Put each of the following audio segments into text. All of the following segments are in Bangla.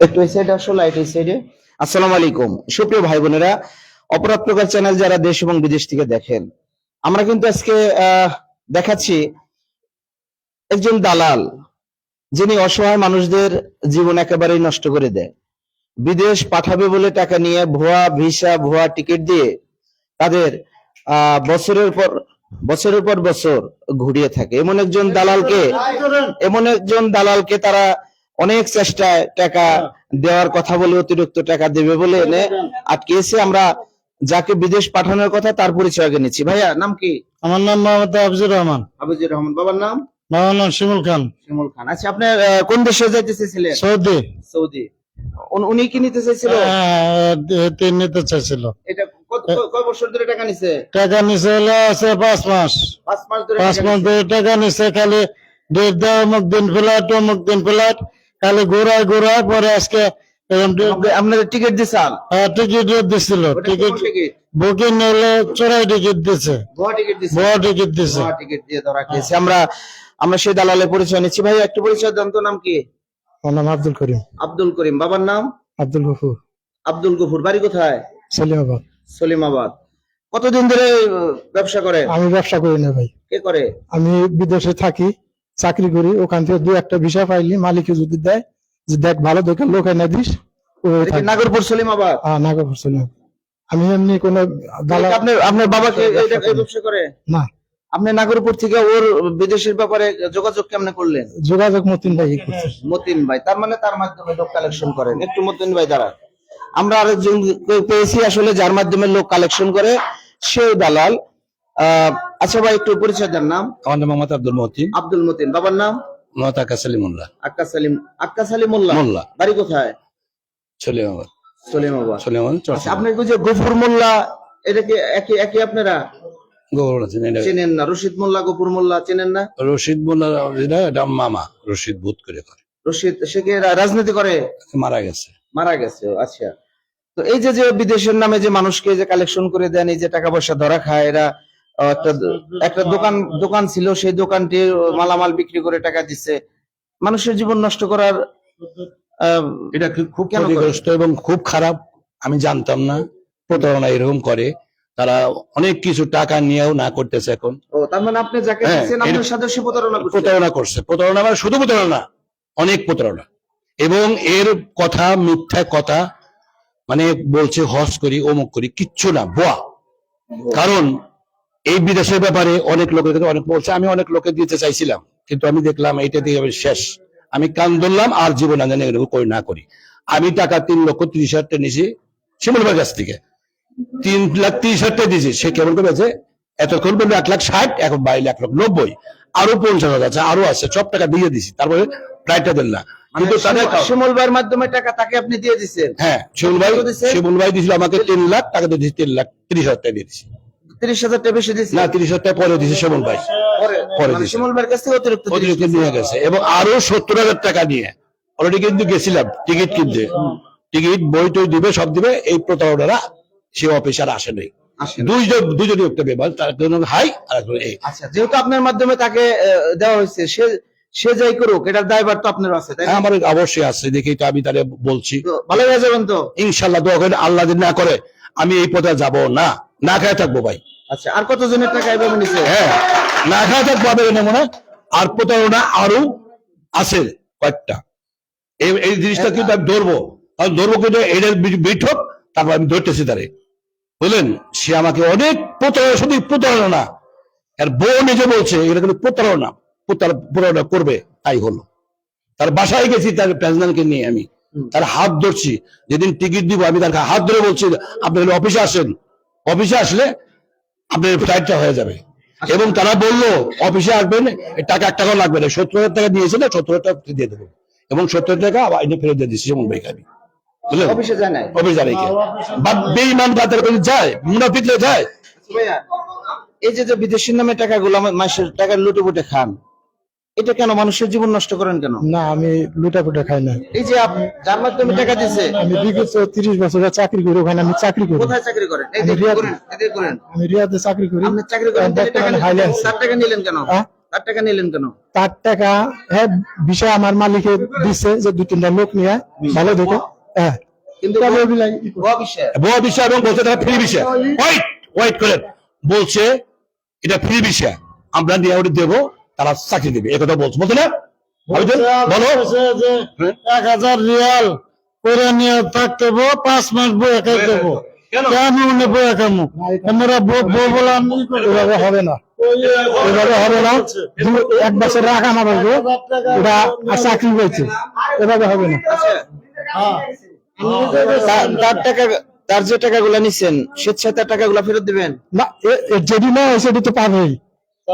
একটু এই সাইডে আসো লাইট এই সাইডে আসসালামু আলাইকুম। সুপ্রিয় ভাই বোনেরা অপরাধ প্রকার চ্যানেল যারা দেশ এবং বিদেশ থেকে দেখেন আমরা কিন্তু আজকে দেখাচ্ছি একজন দালাল যিনি অসহায় মানুষদের জীবন একেবারেই নষ্ট করে দেয়। বিদেশ পাঠাবে বলে টাকা নিয়ে ভুয়া ভিসা ভুয়া টিকিট দিয়ে তাদের আহ, বছরের পর বছরের পর বছর ঘুরিয়ে থাকে। এমন একজন দালালকে এমন একজন দালালকে তারা অনেক চেষ্টায় টাকা দেওয়ার কথা বলে অতিরিক্ত টাকা দেবে বলে এনে আটকেছে। আমরা যাকে বিদেশ পাঠানোর কথা তার পরিচয় আগে নিচ্ছি। ভাইয়া নাম কি? আমার নাম মোহাম্মদ আফজুর রহমান। আফজুর রহমান। বাবার নাম? বাবার নাম শিমুল খান। শিমুল খান। আচ্ছা আপনি কোন দেশে যাইতে চেয়েছিলেন সৌদি। সৌদি। উনি কি নিতে চাইছিল? তিন নিতে চাইছিল। এটা কয় বছর ধরে টাকা নিছে? টাকা নিচে হলো আছে পাঁচ মাস। পাঁচ মাস ধরে পাঁচ টাকা মাস নিছে। ধরে টাকা নিচে খালি ডেট দেওয়া অমুক দিন ফ্লাইট অমুক দিন ফ্লাইট খালি ঘোরায় ঘোরায় পরে আজকে আপনাদের টিকিট দিছাল। টিকিট দিছিল টিকিট বুকিং হলো চোরাই টিকিট দিছে। গোয়া টিকিট দিছে? ভুয়া টিকিট দিছে। টিকিট দিয়ে ধরা খেয়েছে। আমরা আমরা সেই দালালের পরিচয় নিচ্ছি। ভাই একটু পরিচয় দেন তো নাম কি? আমার নাম আব্দুল করিম। আব্দুল করিম। বাবার নাম? আব্দুল গফুর। আব্দুল গফুর। বাড়ি কোথায়? সালিমাবাদ। সলিমাবাদ। কতদিন ধরে ব্যবসা করে? আমি ব্যবসা করি না ভাই। কে করে? আমি বিদেশে থাকি। চাকরি করি ওখান থেকে দু একটা ভিসা পাইলি মালিকে যদি দেয় যে দেখ ভালো দেখে লোক এনে দিস ও এটা কি নাগরপুর সলিমাবাদ নাগর ছিলাম আমি এমনি কোন আপনার আপনার বাবাকে এই ব্যবসা করে? না। আপনি নাগরপুর থেকে ওর বিদেশের ব্যাপারে যোগাযোগ কেমনে করলেন? যোগাযোগ মতিন ভাই মতিন ভাই তার মানে তার মাধ্যমে লোক কালেকশন করেন। একটু মতিন ভাই দ্বারা আমরা আরেকজন পেয়েছি আসলে যার মাধ্যমে লোক কালেকশন করে। সেও দালাল। আচ্ছা ভাই একটু পরিচয় দেন নাম। আমার নাম মোহাম্মদ আব্দুল মতিন। আব্দুল মতিন বাবার নাম? মোহাম্মদ আকাশ সালিমুল্লাহ। আক্কা সালিম আক্কা সালিম মোল্লা। মোল্লা বাড়ি কোথায়? সলিমাবাদ। সলিমাবাদ। সলিমাবাদ আচ্ছা আপনার যে গফুর মোল্লা এটা কি একই একই আপনারা? চেনেন না। রশিদ মোল্লা গফুর মোল্লা চেনেন না? রশিদ মোল্লা এটা মামা রশিদ ভূত করে করে। রশিদ সে কি রাজনীতি করে? মারা গেছে। মারা গেছে আচ্ছা। তো এই যে যে বিদেশের নামে যে মানুষকে যে কালেকশন করে দেন এই যে টাকা পয়সা ধরা খায় এরা একটা একটা দোকান দোকান ছিল সেই দোকানটি মালামাল বিক্রি করে টাকা দিচ্ছে মানুষের জীবন নষ্ট করার এটা খুব ক্ষতিগ্রস্ত এবং খুব খারাপ? আমি জানতাম না। প্রতারণা এরকম করে। তারা অনেক কিছু টাকা নিয়েও না করতেছে এখন। তার মানে আপনি যাকে হ্যাঁ, আপনার সাথে সে প্রতারণা করছে। প্রতারণা করছে। প্রতারণা মানে শুধু প্রতারণা অনেক প্রতারণা। এবং এর কথা মিথ্যা কথা মানে বলছে হস করি অমুক করি কিচ্ছু না বোয়া কারণ এই বিদেশের ব্যাপারে অনেক লোকের কাছে অনেক বলছে আমি অনেক লোকে দিতে চাইছিলাম কিন্তু আমি দেখলাম এইটা দিয়ে শেষ। আমি কান ধরলাম আর জীবন এগুলো করি না করি। আমি টাকা তিন লক্ষ তিরিশ হাজার টাকা নিয়েছি শিমুলবার কাছ থেকে। তিন লাখ তিরিশ হাজার টাকা দিয়েছি সে কেমন করে আছে এতক্ষণ বলবে এক লাখ ষাট এখন বাইরে এক লাখ নব্বই আরও পঞ্চাশ হাজার আছে আরও আছে সব টাকা দিয়ে দিছি তারপরে ফ্লাইটটা দিল না। কিন্তু তাদের শিমুল- ভাইয়ের মাধ্যমে টাকা তাকে আপনি দিয়ে দিচ্ছেন হ্যাঁ শিমুল ভাই শিমুল ভাই দিয়েছিল আমাকে তিন লাখ টাকা দিয়ে দিয়েছি তিন লাখ তিরিশ হাজার টাকা দিয়ে দিয়েছি তিরিশ হাজার টাকা বেশি দিচ্ছে না তিরিশ হাজার টাকা পরে দিয়েছে শিমুল ভাই। পরে? মানে দিছে। ভাইয়ের কাছ থেকে অতিরিক্ত অতিরিক্ত নিয়ে গেছে। এবং আরও সত্তর হাজার টাকা নিয়ে। অলরেডি কিন্তু গেছিলাম টিকিট কিনতে। টিকিট বই টই দিবে সব দিবে এই প্রতারণারা সে অফিসার আসে নাই। দুইজন দুজনই একটা ব্যাপার তার একজন হাই আর একজন এই। আচ্ছা যেহেতু আপনার মাধ্যমে তাকে দেওয়া হয়েছে সে সে যাই করুক এটার দায়ভার তো আপনার আছে তাই আমার অবশ্যই আছে দেখি তো আমি তাহলে বলছি। ভালো হয়ে যাবেন তো। ইনশাল্লাহ দোয়া আল্লাহ না করে আমি এই পথে যাব না। না খেয়ে থাকব ভাই। আচ্ছা আর কতজনের টাকা এভাবে নিছে? হ্যাঁ না আমি নেব না আর প্রতারণা আরও আছে কয়েকটা। এই এই জিনিসটা কিন্তু আমি ধরবো। কারণ ধরবো কিন্তু এটা বৈঠক তারপর আমি ধরতেছি তারে। বুঝলেন? সে আমাকে অনেক প্রতারণা শুধু প্রতারণা। আর বউ নিজে বলছে এটা কিন্তু প্রতারণা প্রতার- প্রতারণা করবে। তাই হলো। তার বাসায় গেছি তার প্রেসিডেন্টকে নিয়ে আমি। তার হাত ধরছি। যেদিন টিকিট দিব আমি তার হাত ধরে বলছি আপনি অফিসে আসেন। অফিসে আসলে আপনার ফ্লাইটটা হয়ে যাবে। এবং তারা বলল অফিসে আসবেন টাকা এক টাকাও লাগবে না। সত্তর হাজার টাকা দিয়েছে না সত্তর হাজার টাকা দিয়ে দেবো। এবং সত্তর টাকা আবার এনে ফেরত দিয়ে দিচ্ছি যেমন ভাই আমি অফিসে যায় নাই। অফিস বা বেইমান কাদের যায় মুনাফিকলে যায়। এই যে যে বিদেশির নামে টাকাগুলো মাসের টাকা লুটে বুটে খান এটা কেন মানুষের জীবন নষ্ট করেন কেন? না আমি লুটা পুটা খাই না। এই যে যার মাধ্যমে টাকা দিছে। আমি বিগত তিরিশ বছর চাকরি করি ওখানে আমি চাকরি করি। কোথায় চাকরি করেন? এই যে করেন আমি রিয়াদে চাকরি করি। আপনি চাকরি করেন তার টাকা নিলেন কেন? হ্যাঁ? তার টাকা নিলেন কেন? তার টাকা হ্যাঁ বিষয় আমার মালিকে দিচ্ছে যে দু তিনটা লোক নিয়ে ভালো দেখে। হ্যাঁ। কিন্তু ভুয়া বিষয়। বড় বিষয় এবং বলছে তারা ফ্রি বিষয়। ওয়াইট ওয়াইট করেন। বলছে এটা ফ্রি বিষয়। আমরা নিয়ে দেবো। তারা চাকরি দেবে। একথা বলছে বলছে না? বলো? এক হাজার রিয়াল করে নিয়ে থাকতে পাঁচ মাস বয়ে খাই দেবো। কেন? উনি আমরা এভাবে হবে না। এভাবে হবে না। এক বছর রাখা আমার লাগবে ওটা চাকরি এভাবে হবে না। তার- তার টাকা তার যে টাকাগুলো নিছেন স্বেচ্ছায় তার টাকাগুলো ফেরত দিবেন? না যেটি না সেটি তো পাবেই।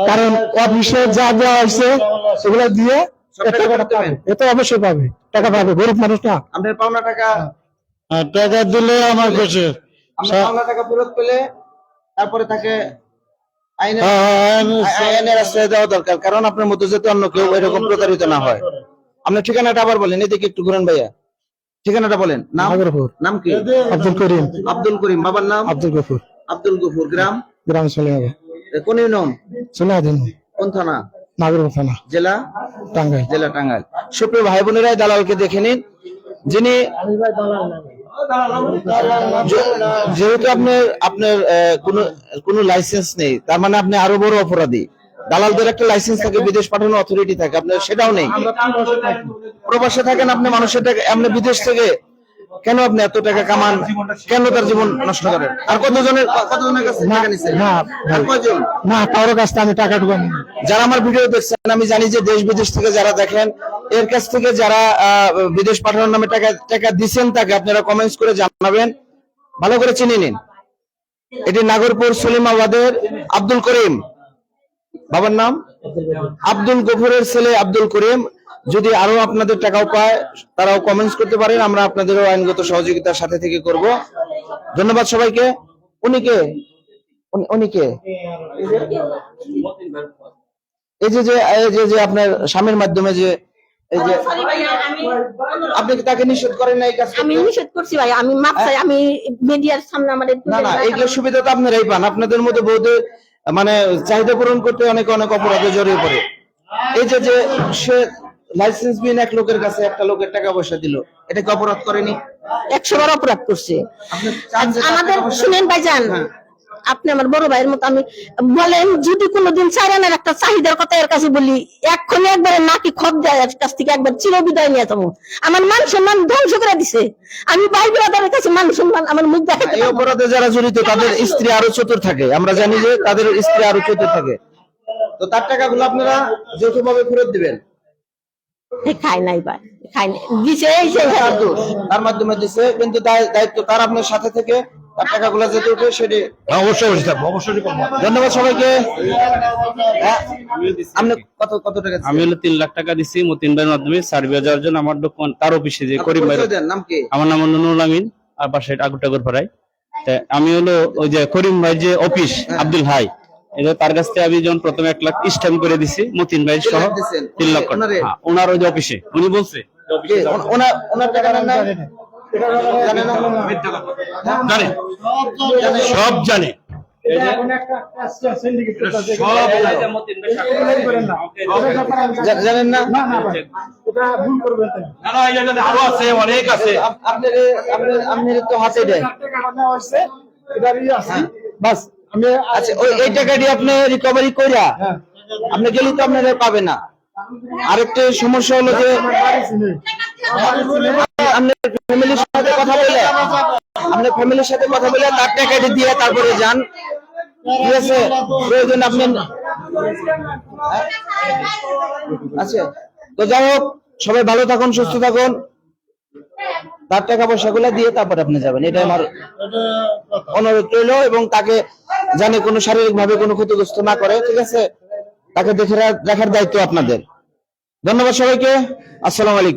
কারণ অফিসে যা দেওয়া হয়েছে সেগুলো দিয়ে অবশ্যই পাবে টাকা পাবে গরিব মানুষ না। আপনার পাওনা টাকা টাকা দিলে আমার কাছে পাওনা টাকা ফেরত পেলে তারপরে তাকে আইনের হ্যাঁ, হ্যাঁ, আশ্রয় দেওয়া দরকার কারণ আপনার মতো যাতে অন্য কেউ এরকম প্রতারিত না হয়। আপনার ঠিকানাটা আবার বলেন এদিকে একটু ঘুরেন ভাইয়া। ঠিকানাটা বলেন নাম নাম কি? আব্দুল করিম। আব্দুল করিম বাবার নাম? আব্দুল গফুর। আব্দুল গফুর গ্রাম? গ্রাম চলে কোন ইউনিয়ন? চলে কোন থানা? নাগরপুর থানা। জেলা? টাঙ্গাইল। জেলা টাঙ্গাইল। সুপ্রিয় ভাই বোনেরা দালালকে দেখে নিন। যিনি যেহেতু আপনার আপনার কোনো কোনো লাইসেন্স নেই তার মানে আপনি আরও বড় অপরাধী। দালালদের একটা লাইসেন্স থাকে বিদেশ পাঠানোর অথরিটি থাকে আপনার সেটাও নেই। প্রবাসে থাকেন আপনি মানুষের টাকা আপনি বিদেশ থেকে কেন আপনি এত টাকা কামান? কেন তার জীবন নষ্ট করেন আর কতজনের কতজনের কাছে টাকা নিছেন না, না কারোর কাছ থেকে আমি টাকা ঢুকান যারা আমার ভিডিও দেখছেন আমি জানি যে দেশ বিদেশ থেকে যারা দেখেন এর কাছ থেকে যারা আহ, বিদেশ পাঠানোর নামে টাকা টাকা দিচ্ছেন তাকে আপনারা কমেন্টস করে জানাবেন। ভালো করে চিনে নিন। এটি নাগরপুর সলিমাবাদের আব্দুল করিম। বাবার নাম? আব্দুল গফুরের ছেলে আব্দুল করিম। যদি আরও আপনাদের টাকাও পায় তারাও কমেন্টস করতে পারেন আমরা আপনাদেরও আইনগত সহযোগিতার সাথে থেকে করব। ধন্যবাদ সবাইকে। উনি কে? উনি- উনি কে? এই যে যে এই যে যে আপনার স্বামীর মাধ্যমে যে এই যে আমি- আপনি কি তাকে নিষেধ করেন না এই কাজ আমি? নিষেধ করছি ভাই আমি মাপ চাই আমি মিডিয়ার সামনে আমাদের না না এইগুলো সুবিধা তো আপনারাই পান। আপনাদের মধ্যে বহুদের মানে চাহিদা পূরণ করতে অনেক অনেক অপরাধে জড়িয়ে পড়ে। এই যে যে সে লাইসেন্স বিন এক লোকের কাছে একটা লোকের টাকা পয়সা দিল এটা কি অপরাধ করেনি? একশো বার অপরাধ করছে। আমাদের শুনেন ভাইজান হ্যাঁ। আপনি আমার বড় ভাইয়ের মতো আমি বলেন যদি কোনোদিন চাইরানের একটা চাহিদার কথা এর কাছে বলি এক্ষুনি একবারে নাকি খত দেয় এর কাছ থেকে একবার চির বিদায় নিয়ে যাব। আমার মান সম্মান ধ্বংস করে দিছে। আমি ভাই ব্রাদারের কাছে মান সম্মান আমার মুখ দেখাতে এই অপরাধে যারা জড়িত তাদের স্ত্রী আরও চতুর থাকে। আমরা জানি যে তাদের স্ত্রী আরও চতুর থাকে। তো তার টাকাগুলো আপনারা যৌথভাবে ফেরত দিবেন? খাই নাই ভাই খাই নাই। দিছে এই যে তার মাধ্যমে দিছে কিন্তু দায়- দায়িত্ব তার আপনার সাথে থেকে টাকাগুলো যেতে উঠে সেটি হ্যাঁ, অবশ্যই অবশ্যই থাকব, অবশ্যই করব। ধন্যবাদ সবাইকে। হ্যাঁ, আপনি কত কত টাকা আমি হলো তিন লাখ টাকা দিচ্ছি মতিন ভাইয়ের মাধ্যমে সার্বিয়া যাওয়ার জন্য আমার ডকুমেন্ট তার অফিসে যে করিম ভাই নাম কি? আমার নাম হলো নুরুল আমিন আর পাশে আগুটাগর পাড়ায়। তা আমি হলো ওই যে করিম ভাই যে অফিস আব্দুল হাই এটা তার কাছ থেকে আমি যখন প্রথমে এক লাখ স্ট্যাম্প করে দিছি মতিন ভাই সহ লাখ তিন। ওনারে? হ্যাঁ, ওনার ওই যে অফিসে উনি বলছে ওনার টাকা জানে সব জানে। জানেন না? না, না, এই জায়গাতে আরও আছে অনেক আছে। আপনার তো হাতে দেয়। বাস আমি আচ্ছা ওই এই টাকাটি আপনি রিকভারি কইরা আপনি গেলে তো আপনারা পাবে না। আরেকটা সমস্যা হলো যে ফ্যামিলির সাথে কথা বলে, আপনার ফ্যামিলির সাথে কথা বলে তার টাকাটি দিয়ে তারপরে যান। ঠিক আছে? প্রয়োজন আপনি? আচ্ছা তো যাই হোক, সবাই ভালো থাকুন, সুস্থ থাকুন। তার টাকা পয়সা গুলা দিয়ে তারপরে আপনি যাবেন। এটা আমার অনুরোধ রইল এবং তাকে জানে কোনো শারীরিক ভাবে কোনো ক্ষতিগ্রস্ত না করে, ঠিক আছে? তাকে দেখে রাখার দায়িত্ব আপনাদের। ধন্যবাদ সবাইকে। আসসালামু আলাইকুম।